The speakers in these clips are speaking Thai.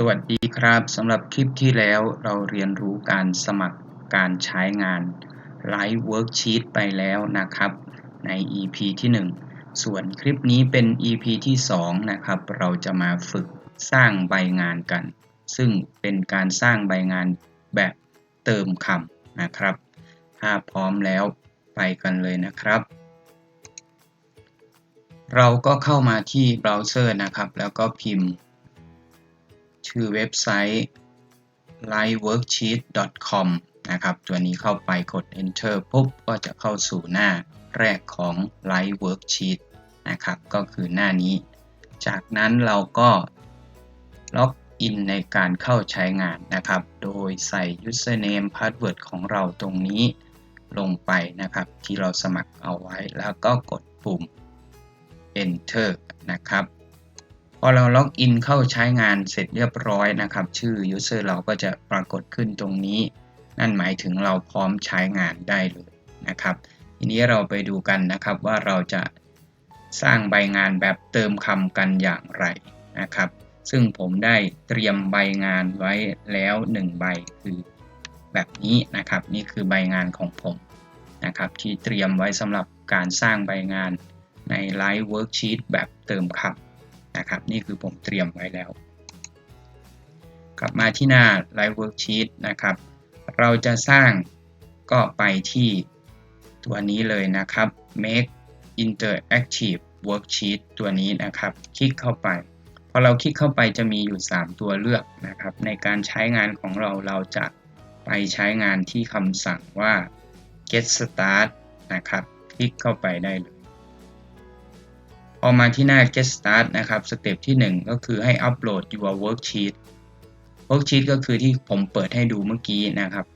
สวัสดีครับสำหรับคลิปที่แล้วเราเรียนรู้การสมัครการใช้งาน Live Worksheet ไปแล้วนะครับ ใน EP ที่ 1 ส่วนคลิปนี้เป็น EP ที่ 2 นะครับ เราจะมาฝึกสร้างใบงานกัน ซึ่งเป็นการสร้างใบงานแบบเติมคำนะครับ ถ้าพร้อมแล้วไปกันเลยนะครับ เราก็เข้ามาที่เบราว์เซอร์นะครับ แล้วก็พิมพ์ ชื่อเว็บไซต์ liveworksheet.com นะครับ ตัวนี้เข้าไปกด enter ปุ๊บ ก็จะเข้าสู่หน้าแรกของ Live Worksheet นะครับ ก็คือหน้านี้ จากนั้นเราก็ล็อกอินในการเข้าใช้งานนะครับ โดยใส่ username password ของเราตรงนี้ลงไปนะครับ ที่เราสมัครเอาไว้แล้วก็กดปุ่ม enter นะครับ พอเราล็อกอินเข้าใช้งานเสร็จเรียบร้อยนะครับ ชื่อ user เราก็จะปรากฏขึ้นตรงนี้ นั่นหมายถึงเราพร้อมใช้งานได้เลยนะครับ ทีนี้เราไปดูกันนะครับว่าเราจะสร้างใบงานแบบเติมคำกันอย่างไรนะครับ ซึ่งผมได้เตรียมใบงานไว้แล้ว 1 ใบคือแบบนี้นะครับ นี่คือใบงานของผมนะครับ ที่เตรียมไว้สำหรับการสร้างใบงานใน Live Worksheet แบบเติมคำ นะครับ นี่คือผมเตรียมไว้แล้ว กลับมาที่หน้า Live Worksheet นะครับ เราจะสร้างก็ไปที่ตัวนี้เลยนะครับ Make Interactive Worksheet ตัวนี้นะครับ คลิกเข้าไป พอเราคลิกเข้าไปจะมีอยู่ 3 ตัวเลือกนะครับ ในการใช้งานของเราเราจะไปใช้งานที่คำสั่งว่า get start นะครับ คลิกเข้าไปได้เลย อมาที่หน้า get start นะครับสเต็ปที่ 1 ก็คือให้ upload your worksheet worksheet ก็คือที่ผมเปิดให้ดูเมื่อกี้นะครับ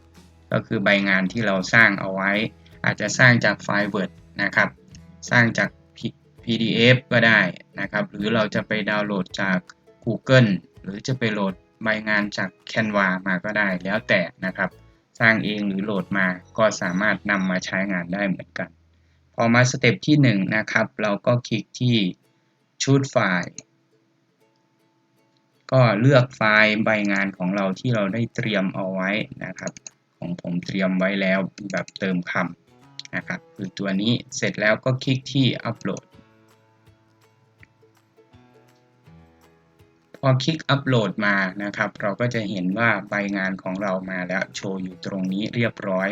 ก็คือใบงานที่เราสร้างเอาไว้ อาจจะสร้างจากไฟล์ Word นะครับ สร้างจาก PDF ก็ได้นะครับ หรือเราจะไปดาวน์โหลดจาก Google หรือจะไปโหลดใบงานจาก Canva มาก็ได้แล้วแต่นะครับ สร้างเองหรือโหลดมาก็สามารถนำมาใช้งานได้เหมือนกัน อมาสเต็ปที่1นะครับ เราก็คลิกที่ชุดไฟล์ ก็เลือกไฟล์ใบงานของเราที่เราได้เตรียมเอาไว้นะครับ ของผมเตรียมไว้แล้วแบบเติมคำนะครับคือตัวนี้เสร็จแล้วก็คลิกที่อัปโหลด พอคลิกอัปโหลดมานะครับ เราก็จะเห็นว่าใบงานของเรามาแล้วโชว์อยู่ตรงนี้เรียบร้อย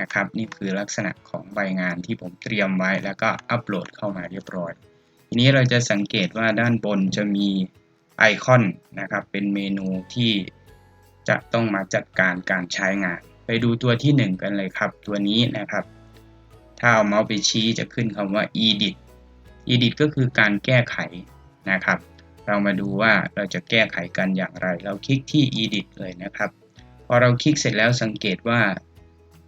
นะครับ นี่คือลักษณะของใบงานที่ผมเตรียมไว้แล้วก็อัปโหลดเข้ามาเรียบร้อย ทีนี้เราจะสังเกตว่าด้านบนจะมีไอคอนนะครับ เป็นเมนูที่จะต้องมาจัดการการใช้งาน ไปดูตัวที่ 1 กันเลยครับ ตัวนี้นะครับ ถ้าเอาเมาส์ไปชี้จะขึ้นคำว่า edit edit ก็คือการแก้ไขนะครับ เรามาดูว่าเราจะแก้ไขกันอย่างไร เราคลิกที่ edit เลยนะครับ พอเราคลิกเสร็จแล้วสังเกตว่า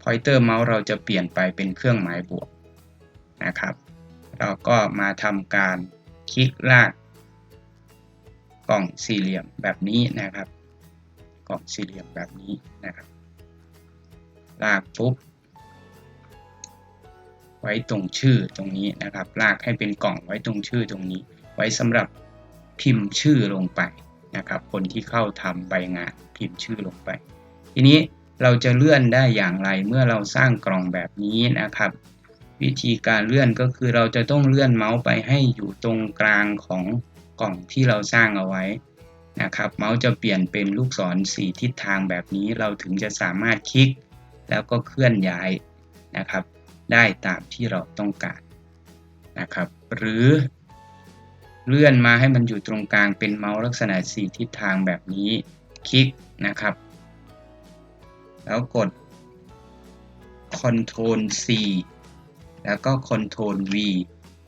pointer เมาส์เราจะเปลี่ยนไปเป็นเครื่องหมายบวกนะครับ เราก็มาทำการคลิกลากกล่องสี่เหลี่ยมแบบนี้นะครับ กล่องสี่เหลี่ยมแบบนี้นะครับ ลากปุ๊บ ไว้ตรงชื่อตรงนี้นะครับ ลากให้เป็นกล่องไว้ตรงชื่อตรงนี้ ไว้สำหรับพิมพ์ชื่อลงไปนะครับ คนที่เข้าทำใบงานพิมพ์ชื่อลงไป ทีนี้ เราจะเลื่อนได้อย่างไรเมื่อเราสร้างกล่องแบบนี้นะครับ วิธีการเลื่อนก็คือเราจะต้องเลื่อนเมาส์ไปให้อยู่ตรงกลางของกล่องที่เราสร้างเอาไว้นะครับ เมาส์จะเปลี่ยนเป็นลูกศรสีทิศทางแบบนี้ เราถึงจะสามารถคลิก แล้วก็เคลื่อนย้ายนะครับ ได้ตามที่เราต้องการนะครับ หรือเลื่อนมาให้มันอยู่ตรงกลางเป็นเมาส์ลักษณะสีทิศทางแบบนี้ คลิกนะครับ แล้วกด Ctrl C แล้วก็ Ctrl V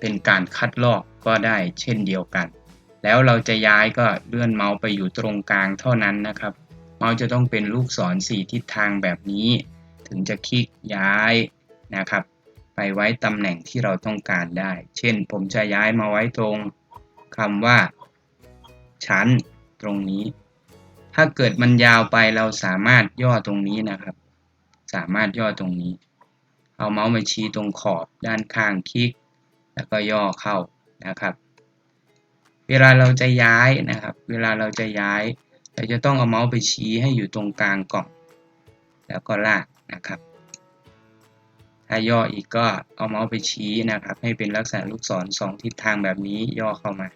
เป็นการคัดลอกก็ได้เช่นเดียวกัน แล้วเราจะย้ายก็เลื่อนเมาส์ไปอยู่ตรงกลางเท่านั้นนะครับ เมาส์จะต้องเป็นลูกศรสี่ทิศทางแบบนี้ ถึงจะคลิกย้ายนะครับ ไปไว้ตำแหน่งที่เราต้องการได้ เช่นผมจะย้ายมาไว้ตรงคำว่าชั้นตรงนี้ ถ้าเกิดมันยาวไปเราสามารถย่อตรงนี้นะครับ สามารถย่อตรงนี้ เอาเมาส์มาชี้ตรงขอบด้านข้างคลิก แล้วก็ย่อเข้านะครับ เวลาเราจะย้ายนะครับ เวลาเราจะย้ายเราจะต้องเอาเมาส์ไปชี้ให้อยู่ตรงกลางกล่อง แล้วก็ลากนะครับ ถ้าย่ออีกก็เอาเมาส์ไปชี้นะครับ ให้เป็นลักษณะลูกศรสองทิศทางแบบนี้ย่อเข้ามา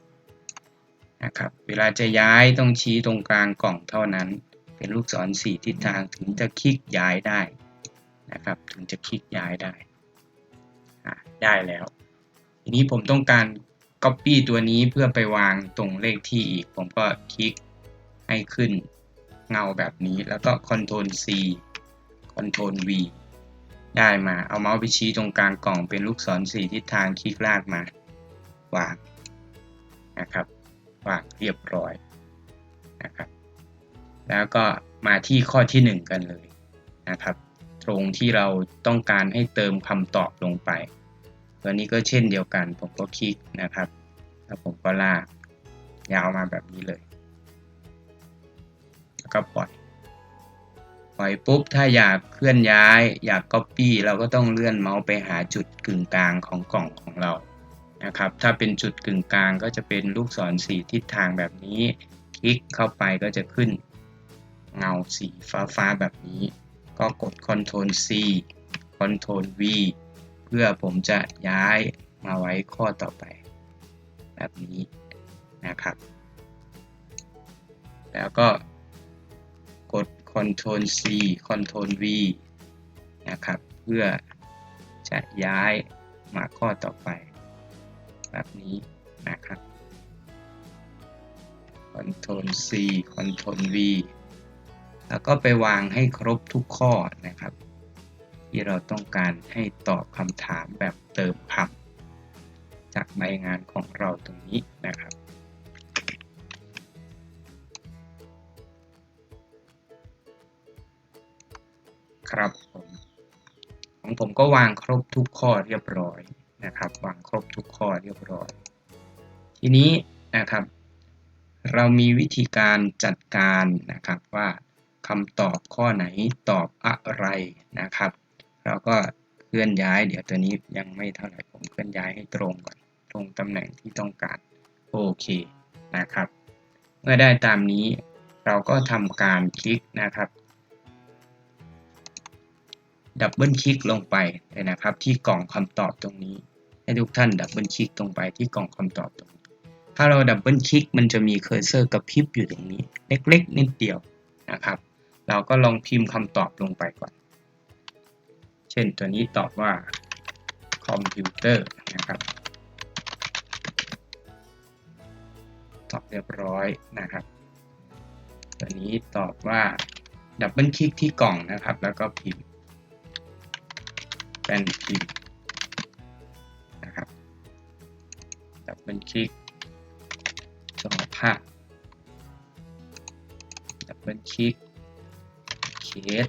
นะครับ เวลาจะย้ายต้องชี้ตรงกลางกล่องเท่านั้น เป็นลูกศรสี่ทิศทางถึงจะคลิกย้ายได้นะครับ ถึงจะคลิกย้ายได้ได้แล้ว ทีนี้ผมต้องการ Copy ตัวนี้เพื่อไปวางตรงเลขที่อีก ผมก็คลิกให้ขึ้นเงาแบบนี้แล้วก็ Ctrl C Ctrl V ได้มาเอาเมาส์ไปชี้ตรงกลางกล่องเป็นลูกศรสี่ทิศทางคลิกลากมาวางนะครับ วางเรียบร้อยนะครับ แล้วก็มาที่ข้อที่ 1 กันเลยนะครับ ตรงที่เราต้องการให้เติมคำตอบลงไป ตัวนี้ก็เช่นเดียวกัน ผมก็คลิกนะครับ แล้วผมก็ลากยาวมาแบบนี้เลย แล้วก็ปล่อย ปล่อยปุ๊บ ถ้าอยากเคลื่อนย้าย อยาก Copy เราก็ต้องเลื่อนเมาส์ไปหาจุดกึ่งกลางของกล่องของเรา นะครับ ถ้าเป็นจุดกึ่งกลางก็จะเป็นลูกศรสีทิศทางแบบนี้ คลิกเข้าไปก็จะขึ้นเงาสีฟ้าฟ้าแบบนี้ ก็กด Ctrl C Ctrl V เพื่อผมจะย้ายมาไว้ข้อต่อไป แบบนี้นะครับ แล้วก็กด Ctrl C Ctrl V นะครับ เพื่อจะย้ายมาข้อต่อไป แบบนี้นะครับ Ctrl C Ctrl V แล้วก็ไปวางให้ครบทุกข้อนะครับ ที่เราต้องการให้ตอบคำถามแบบเติมคำจากใบงานของเราตรงนี้นะครับครับผมของผมก็วางครบทุกข้อเรียบร้อย นะครับวางครบทุกข้อเรียบร้อย ทีนี้นะครับ เรามีวิธีการจัดการนะครับว่าคำตอบข้อไหนตอบอะไรนะครับ เราก็เคลื่อนย้าย เดี๋ยวตัวนี้ยังไม่เท่าไหร่ผมเคลื่อนย้ายให้ตรงก่อน ตรงตำแหน่งที่ต้องการโอเคนะครับ เมื่อได้ตามนี้เราก็ทำการคลิกนะครับดับเบิลคลิกลงไปเลยนะครับ ที่กล่องคำตอบตรงนี้ ให้ทุกท่านดับเบิลคลิกตรงไปที่กล่องคำตอบตรงนี้ถ้าเราดับเบิลคลิกมันจะมีเคอร์เซอร์กระพริบอยู่ตรงนี้ เล็กๆ นิดเดียวนะครับ เราก็ลองพิมพ์คำตอบลงไปก่อน เช่นตัวนี้ตอบว่าคอมพิวเตอร์นะครับ ตอบเรียบร้อยนะครับ ตัวนี้ตอบว่าดับเบิลคลิกที่กล่องนะครับ แล้วก็พิมพ์เป็นพิมพ์ ดับเบิลคลิกจอภาพดับเบิลคลิกเคส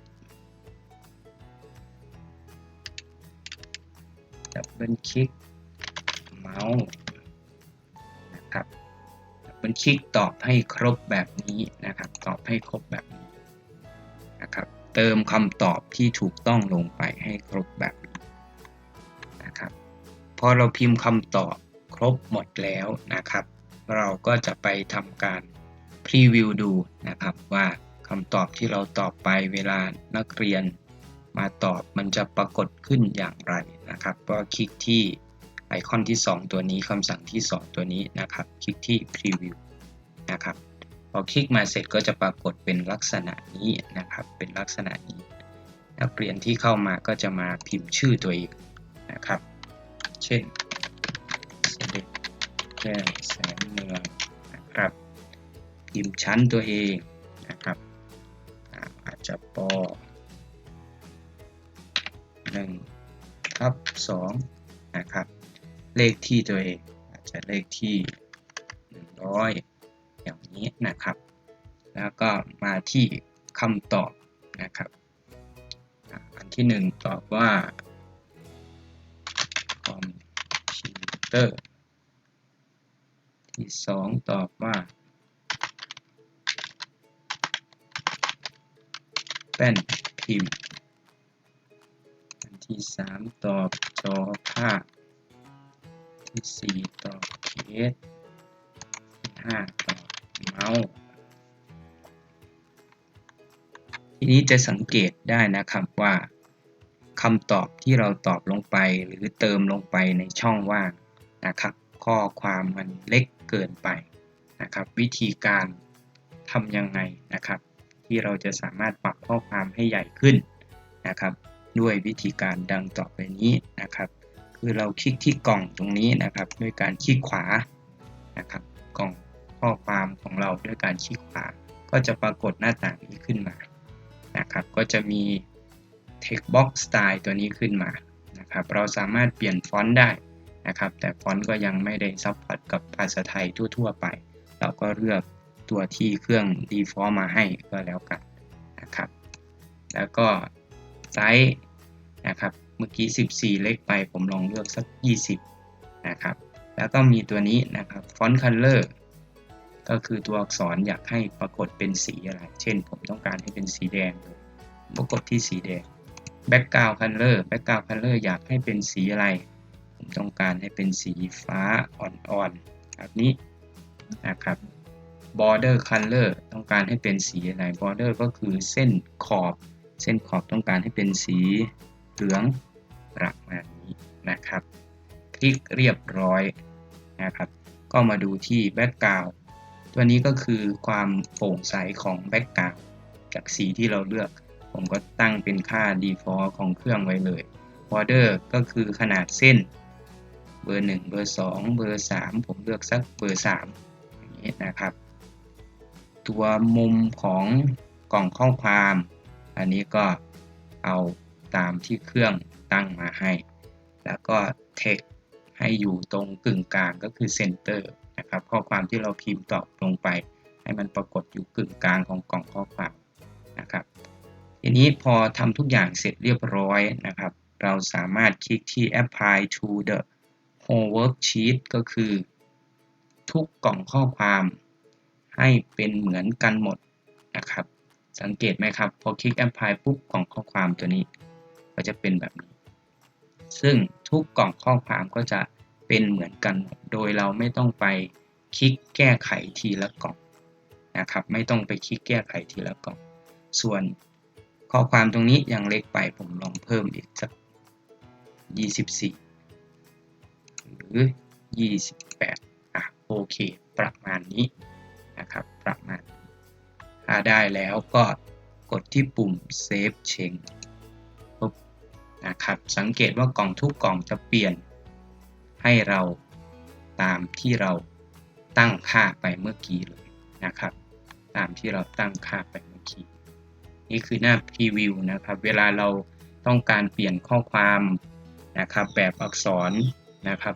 ดับเบิลคลิกเมาส์นะครับดับเบิลคลิกตอบให้ครบแบบนี้นะครับ ตอบให้ครบแบบนี้นะครับ เติมคำตอบที่ถูกต้องลงไปให้ครบแบบนี้นะครับพอเราพิมพ์คำตอบ รบหมดแล้วนะครับ เราก็จะไปทำการพรีวิวดูนะครับว่าคำตอบที่เราตอบไปเวลานักเรียนมาตอบมันจะปรากฏขึ้นอย่างไรนะครับ ก็คลิกที่ไอคอนที่ 2 ตัวนี้คำสั่งที่ 2 ตัวนี้นะครับ คลิกที่พรีวิวนะครับพอคลิกมาเสร็จก็จะปรากฏเป็นลักษณะนี้นะครับ เป็นลักษณะนี้ นักเรียนที่เข้ามาก็จะมาพิมพ์ชื่อตัวเองนะครับ เช่น แก้วแสนเมืองนะครับพิมพ์ชั้นตัวเองนะครับอาจจะป1ทับ2นะครับ เลขที่ตัวเองอาจจะเลขที่100อย่างนี้นะครับ แล้วก็มาที่คำตอบนะครับ อันที่1ตอบว่าคอมพิวเตอร์ ที่2ตอบว่าแป้นพิมพ์ อันที่3ตอบจอภาพ ที่4ตอบเคสที่5ตอบเมาส์ทีนี้จะสังเกตได้นะครับว่าคำตอบที่เราตอบลงไปหรือเติมลงไปในช่องว่างนะครับ ข้อความมันเล็ก เกินไปนะครับ วิธีการทำยังไงนะครับ ที่เราจะสามารถปรับข้อความให้ใหญ่ขึ้นนะครับ ด้วยวิธีการดังต่อไปนี้นะครับ คือเราคลิกที่กล่องตรงนี้นะครับ ด้วยการคลิกขวานะครับ กล่องข้อความของเราด้วยการคลิกขวา ก็จะปรากฏหน้าต่างนี้ขึ้นมานะครับ ก็จะมี text box style ตัวนี้ขึ้นมานะครับ เราสามารถเปลี่ยนฟอนต์ได้ นะครับ แต่ฟอนต์ก็ยังไม่ได้ซัพพอร์ตกับภาษาไทยทั่ว ๆ ไป เราก็เลือกตัวที่เครื่อง default มาให้ก็แล้วกันนะครับ แล้วก็ไซส์นะครับเมื่อกี้ 14 เล็กไปผมลองเลือกสัก 20 นะครับ แล้วก็มีตัวนี้นะครับฟอนต์ color ก็คือตัวอักษรอยากให้ปรากฏเป็นสีอะไร เช่นผมต้องการให้เป็นสีแดง ปรากฏที่สีแดง background color background color อยากให้เป็นสีอะไร ผมต้องการให้เป็นสีฟ้าอ่อนๆแบบนี้นะครับ border color ต้องการให้เป็นสีอะไร border ก็คือเส้นขอบ เส้นขอบต้องการให้เป็นสีเหลืองประมาณนี้นะครับ คลิกเรียบร้อยนะครับ ก็มาดูที่ background ตัวนี้ก็คือความโปร่งใสของ background จากสีที่เราเลือก ผมก็ตั้งเป็นค่า default ของเครื่องไว้เลย border ก็คือขนาดเส้น เบอร์ 1 เบอร์ 2 เบอร์ 3 ผมเลือกสักเบอร์3อย่างนี้นะครับ ตัวมุมของกล่องข้อความ อันนี้ก็เอาตามที่เครื่องตั้งมาให้ แล้วก็ text ให้อยู่ตรงกึ่งกลางก็คือ center นะครับข้อความที่เราพิมพ์ตอบลงไป ให้มันปรากฏอยู่กึ่งกลางของกล่องข้อความนะครับทีนี้พอทำทุกอย่างเสร็จเรียบร้อยนะครับ เราสามารถคลิกที่ apply to the whole worksheet ก็คือ ทุกกล่องข้อความให้เป็นเหมือนกันหมดนะครับ สังเกตไหมครับ พอคลิก apply ปุ๊บกล่องข้อความตัวนี้ ก็จะเป็นแบบนี้ ซึ่งทุกกล่องข้อความก็จะเป็นเหมือนกัน โดยเราไม่ต้องไปคลิกแก้ไขทีละกล่องนะครับ ไม่ต้องไปคลิกแก้ไขทีละกล่อง ส่วนข้อความตรงนี้ยังเล็กไปผมลองเพิ่มอีกสัก 24 28อะโอเค ประมาณนี้นะครับ ประมาณ ถ้าได้แล้วก็กดที่ปุ่ม Save Change นะครับ สังเกตว่ากล่องทุกกล่องจะเปลี่ยน ให้เราตามที่เราตั้งค่าไปเมื่อกี้เลยนะครับ ตามที่เราตั้งค่าไปเมื่อกี้ นี่คือหน้าพรีวิวนะครับ เวลาเราต้องการเปลี่ยนข้อความนะครับ แบบอักษรนะครับ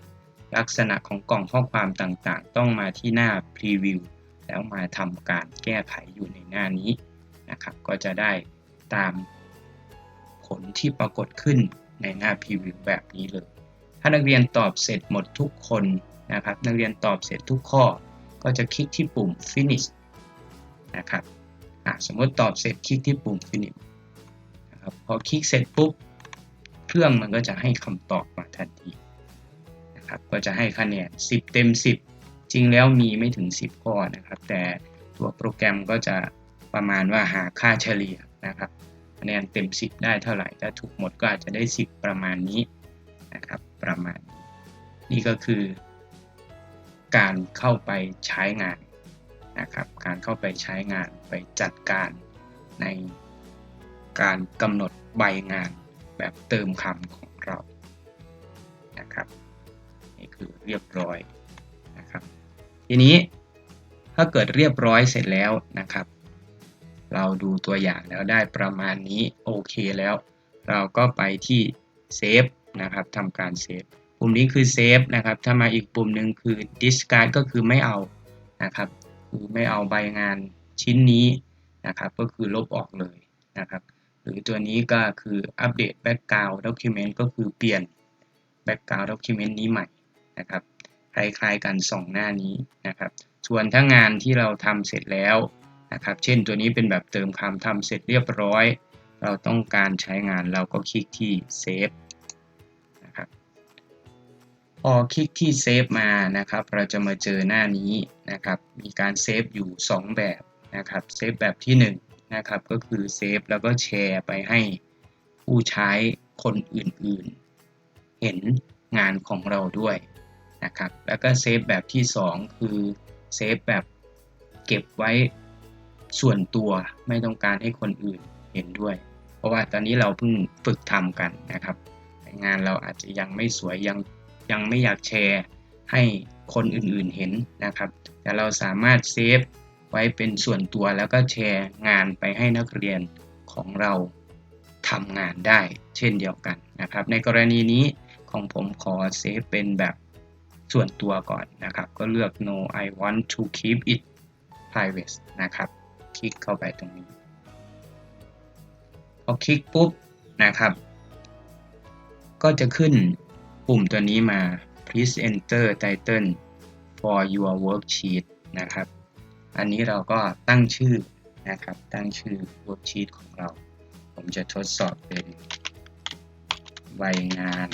ลักษณะของกล่องข้อความต่างๆ ต้องมาที่หน้าพรีวิวแล้วมาทำการแก้ไขอยู่ในหน้านี้นะครับ ก็จะได้ตามผลที่ปรากฏขึ้นในหน้าพรีวิวแบบนี้เลย ถ้านักเรียนตอบเสร็จหมดทุกคนนะครับ นักเรียนตอบเสร็จทุกข้อ ก็จะคลิกที่ปุ่ม finish นะครับสมมติตอบเสร็จคลิกที่ปุ่ม finish นะครับพอคลิกเสร็จปุ๊บ เครื่องมันก็จะให้คำตอบมาทันที นะครับก็จะให้คะแนน 10 เต็ม 10 จริงแล้วมีไม่ถึง 10 ข้อนะครับ แต่ตัวโปรแกรมก็จะประมาณว่าหาค่าเฉลี่ยนะครับคะแนนเต็ม 10 ได้เท่าไหร่ถ้าถูกหมดก็อาจจะได้ 10 ประมาณนี้นะครับประมาณนี้นี่ก็คือ การเข้าไปใช้งานนะครับการเข้าไปใช้งานไปจัดการในการกำหนดใบงานแบบเติมคำของ คือเรียบร้อยนะครับ ทีนี้ถ้าเกิดเรียบร้อยเสร็จแล้วนะครับ เราดูตัวอย่างแล้วได้ประมาณนี้โอเคแล้ว เราก็ไปที่เซฟนะครับทำการเซฟปุ่มนี้คือเซฟนะครับถ้ามาอีกปุ่มหนึ่งคือ discard ก็คือไม่เอานะครับ คือไม่เอาใบงานชิ้นนี้นะครับ ก็คือลบออกเลยนะครับ หรือตัวนี้ก็คืออัปเดต background document ก็คือเปลี่ยน background document นี้ใหม่ นะครับคล้ายๆกัน 2 หน้านี้นะครับ ส่วนถ้างานที่เราทำเสร็จแล้วนะครับ เช่นตัวนี้เป็นแบบเติมคำทำเสร็จเรียบร้อย เราต้องการใช้งานเราก็คลิกที่ save นะครับพอคลิกที่ save มานะครับ เราจะมาเจอหน้านี้นะครับ มีการเซฟอยู่ 2 แบบนะครับ เซฟแบบที่1นะครับ ก็คือเซฟแล้วก็แชร์ไปให้ผู้ใช้คนอื่นๆ เห็นงานของเราด้วย นะครับ แล้วก็เซฟแบบที่ 2 คือเซฟแบบเก็บไว้ส่วนตัวไม่ต้องการให้คนอื่นเห็นด้วย เพราะว่าตอนนี้เราเพิ่งฝึกทำกันนะครับ งานเราอาจจะยังไม่สวยยังยังไม่อยากแชร์ให้คนอื่นๆเห็นนะครับ แต่เราสามารถเซฟไว้เป็นส่วนตัวแล้วก็แชร์งานไปให้นักเรียนของเราทำงานได้เช่นเดียวกันนะครับ ในกรณีนี้ของผมขอเซฟเป็นแบบ ส่วนตัวก่อนนะครับ ก็เลือก no I want to keep it private นะครับ คลิกเข้าไปตรงนี้ พอคลิกปุ๊บนะครับ ก็จะขึ้นปุ่มตัวนี้มา please enter title for your worksheet นะครับ อันนี้เราก็ตั้งชื่อนะครับ ตั้งชื่อ worksheet ของเรา ผมจะทดสอบเป็นใบงาน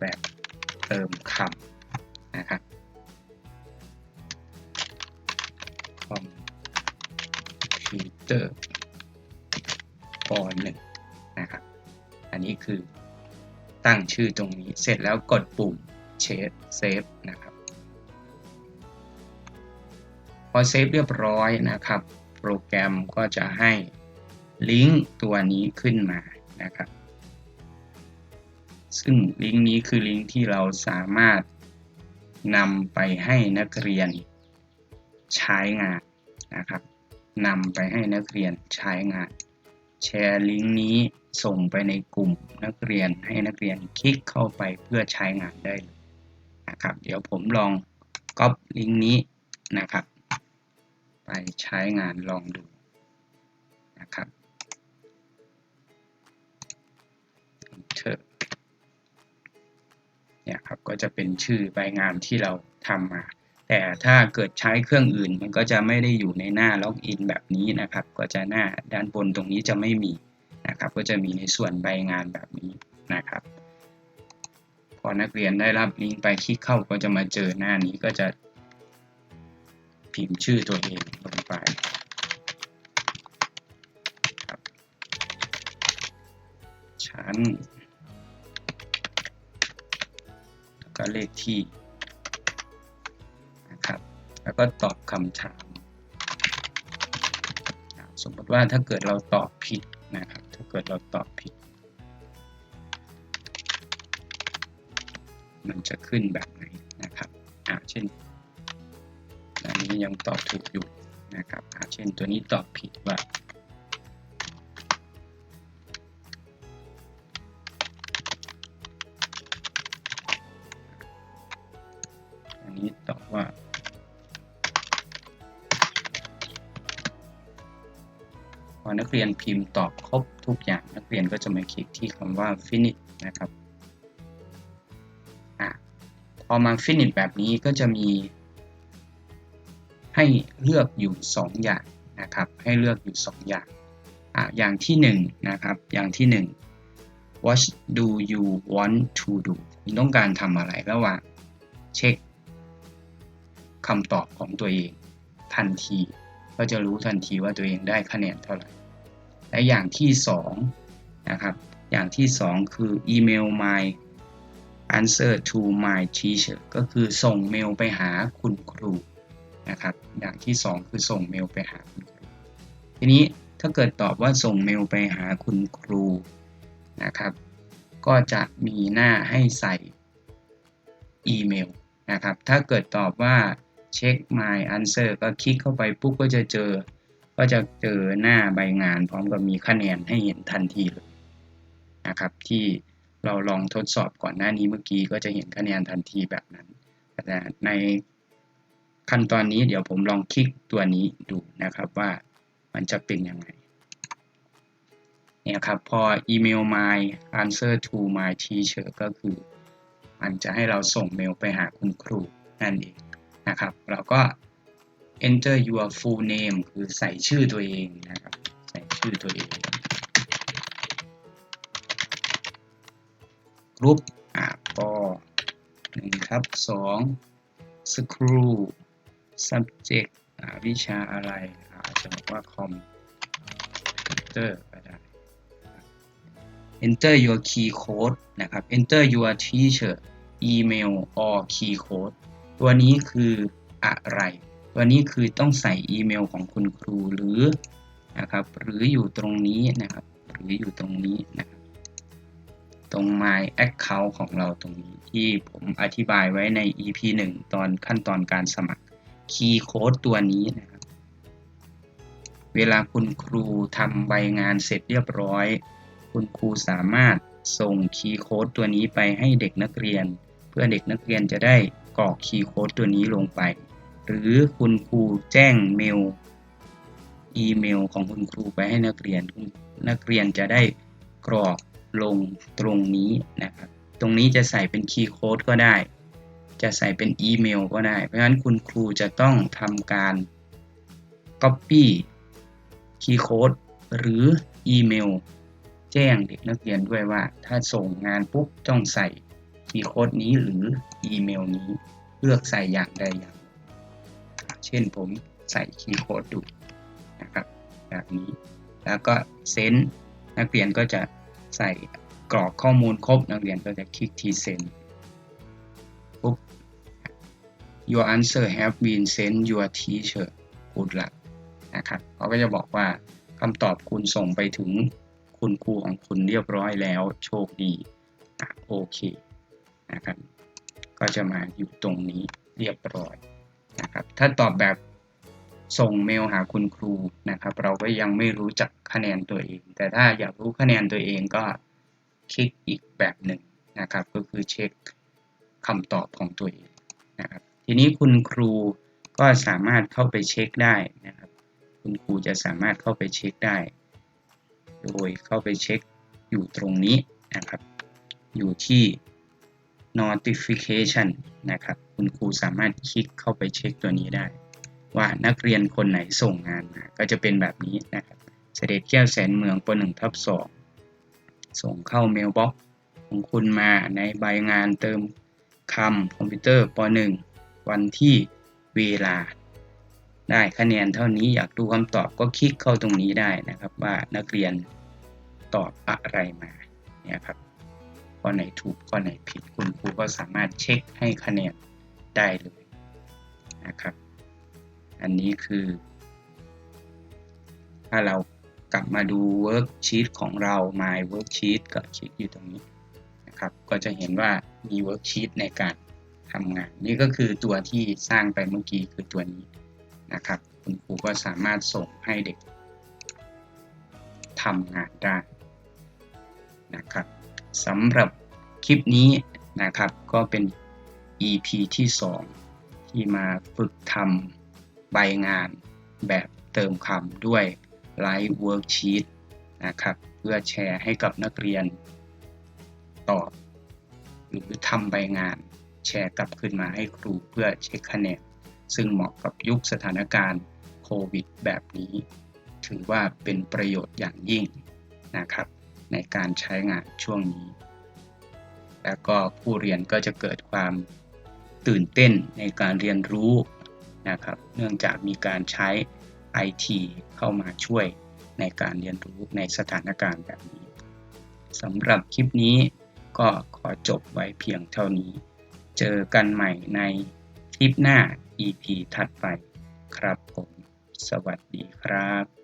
แบบ เติมคำนะครับคอมพิวเตอร์ปหนึ่งนะครับ อันนี้คือตั้งชื่อตรงนี้เสร็จแล้วกดปุ่มเชฟเซฟนะครับพอเซฟเรียบร้อยนะครับ โปรแกรมก็จะให้ลิงก์ตัวนี้ขึ้นมานะครับ ซึ่งลิงก์นี้คือลิงก์ที่เราสามารถนำไปให้นักเรียนใช้งานนะครับนำไปให้นักเรียนใช้งาน แชร์ลิงก์นี้ส่งไปในกลุ่มนักเรียนให้นักเรียนคลิกเข้าไปเพื่อใช้งานได้เลยนะครับเดี๋ยวผมลองก๊อปลิงก์นี้นะครับ ไปใช้งานลองดูนะครับ Enter เนี่ยครับก็จะเป็นชื่อใบงานที่เราทำมา แต่ถ้าเกิดใช้เครื่องอื่นมันก็จะไม่ได้อยู่ในหน้าล็อกอินแบบนี้นะครับ ก็จะหน้าด้านบนตรงนี้จะไม่มีนะครับ ก็จะมีในส่วนใบงานแบบนี้นะครับ พอนักเรียนได้รับลิงก์ไปคลิกเข้าก็จะมาเจอหน้านี้ก็จะ พิมพ์ชื่อตัวเองลงไปชั้น ก็เลขที่นะครับ แล้วก็ตอบคำถาม สมมติว่าถ้าเกิดเราตอบผิดนะครับ ถ้าเกิดเราตอบผิด มันจะขึ้นแบบไหนนะครับอ่าเช่นอันนี้ยังตอบถูกอยู่นะครับอ่าเช่นตัวนี้ตอบผิดว่า อนักเรียนพิมพ์ตอบครบทุกอย่างนักเรียนก็จะมาคลิกที่คำว่า finish นะครับอะพอมา finish แบบนี้ก็จะมีให้เลือกอยู่ 2 อย่างนะครับ ให้เลือกอยู่ 2 อย่างอะอย่างที่1นะครับ อย่างที่ 1 what do you want to do คุณต้องการทำอะไรระหว่างเช็คคำตอบของตัวเองทันที ก็จะรู้ทันทีว่าตัวเองได้คะแนนเท่าไหร่ และอย่างที่2นะครับอย่างที่ 2 คือ email my answer to my teacher ก็คือส่งเมลไปหาคุณครูนะครับอย่างที่ 2 คือส่งเมลไปหาคุณครูทีนี้ถ้าเกิดตอบว่าส่งเมลไปหาคุณครูนะครับก็จะมีหน้าให้ใส่อีเมลนะครับถ้าเกิดตอบว่าเช็ค my answer ก็คลิกเข้าไปปุ๊บก็จะเจอ ก็จะเจอหน้าใบงานพร้อมกับมีคะแนนให้เห็นทันทีเลยนะครับ ที่เราลองทดสอบก่อนหน้านี้เมื่อกี้ก็จะเห็นคะแนนทันทีแบบนั้น แต่ในขั้นตอนนี้เดี๋ยวผมลองคลิกตัวนี้ดูนะครับว่ามันจะเป็นยังไงเนี่ยครับพออีเมล my answer to my teacher ก็คือ มันจะให้เราส่งเมลไปหาคุณครูนั่นเองนะครับ เราก็ enter your full name คือใส่ชื่อตัวเองนะครับ ใส่ชื่อตัวเองกรุ๊ปอ่าปหนึ่งครับสอง screw subject อ่าวิชาอะไรอ่าอาจจะบอกว่า com enter ก็ได้ enter your key code นะครับ enter your teacher email or key code ตัวนี้คืออะไร ตัวนี้คือต้องใส่อีเมลของคุณครูหรือนะครับหรืออยู่ตรงนี้นะครับ หรืออยู่ตรงนี้นะครับตรง my account ของเราตรงนี้ที่ผมอธิบายไว้ใน EP 1 ตอนขั้นตอนการสมัคร key code ตัวนี้นะครับ เวลาคุณครูทำใบงานเสร็จเรียบร้อย คุณครูสามารถส่งคีย์โค้ดตัวนี้ไปให้เด็กนักเรียน เพื่อเด็กนักเรียนจะได้กรอกคีย์โค้ดตัวนี้ลงไป หรือคุณครูแจ้งเมล อีเมลของคุณครูไปให้นักเรียน นักเรียนจะได้กรอกลงตรงนี้นะครับ ตรงนี้จะใส่เป็นคีย์โค้ดก็ได้ จะใส่เป็นอีเมลก็ได้ เพราะฉะนั้นคุณครูจะต้องทำการ Copy คีย์โค้ดหรืออีเมล แจ้งเด็กนักเรียนด้วยว่า ถ้าส่งงานปุ๊บต้องใส่คีย์โค้ดนี้หรืออีเมลนี้เลือกใส่อย่างใดอย่างหนึ่ง เช่นผมใส่คีย์โค้ดดูนะครับ แบบนี้ แล้วก็เซนนักเรียนก็จะใส่กรอกข้อมูลครบนักเรียนก็จะคลิกที่เซนปุ๊บ your answer have been sent your teacher good luck นะครับเขาก็จะบอกว่าคำตอบคุณส่งไปถึงคุณครูของคุณเรียบร้อยแล้วโชคดีโอเคนะครับก็จะมาอยู่ตรงนี้เรียบร้อย นะครับถ้าตอบแบบส่งเมลหาคุณครูนะครับ เราก็ยังไม่รู้จักคะแนนตัวเอง แต่ถ้าอยากรู้คะแนนตัวเองก็คลิกอีกแบบหนึ่งนะครับ ก็คือเช็คคำตอบของตัวเองนะครับ ทีนี้คุณครูก็สามารถเข้าไปเช็คได้นะครับ คุณครูจะสามารถเข้าไปเช็คได้ โดยเข้าไปเช็คอยู่ตรงนี้นะครับ อยู่ที่ notification นะครับ คุณครูสามารถคลิกเข้าไปเช็คตัวนี้ได้ ว่านักเรียนคนไหนส่งงานมาก็จะเป็นแบบนี้นะครับ เสด็จแก้วแสนเมืองป .1 ทับ2ส่งเข้าเมลบ็อกของคุณมาในใบงานเติมคำคอมพิวเตอร์ป .1 วันที่เวลา ได้คะแนนเท่านี้อยากดูคำตอบก็คลิกเข้าตรงนี้ได้นะครับว่านักเรียนตอบอะไรมาเนี่ยครับ ข้อไหนถูกข้อไหนผิดคุณครูก็สามารถเช็คให้คะแนนได้เลยนะครับ อันนี้คือ ถ้าเรากลับมาดู worksheet ของเรา my worksheet ก็คลิกอยู่ตรงนี้นะครับ ก็จะเห็นว่ามี worksheet ในการทำงาน นี่ก็คือตัวที่สร้างไปเมื่อกี้คือตัวนี้นะครับ คุณครูก็สามารถส่งให้เด็กทำงานได้นะครับ สำหรับคลิปนี้นะครับก็เป็น EP ที่ 2 ที่มาฝึกทำใบงานแบบเติมคำด้วย Live Worksheet นะครับเพื่อแชร์ให้กับนักเรียนตอบ หรือทำใบงานแชร์กลับขึ้นมาให้ครูเพื่อเช็คคะแนนซึ่งเหมาะกับยุคสถานการณ์โควิดแบบนี้ ถือว่าเป็นประโยชน์อย่างยิ่งนะครับ ในการใช้งานช่วงนี้ แล้วก็ผู้เรียนก็จะเกิดความตื่นเต้นในการเรียนรู้นะครับ เนื่องจากมีการใช้ IT เข้ามาช่วยในการเรียนรู้ในสถานการณ์แบบนี้สำหรับคลิปนี้ก็ขอจบไว้เพียงเท่านี้ เจอกันใหม่ในคลิปหน้า EP ถัดไปครับผม สวัสดีครับ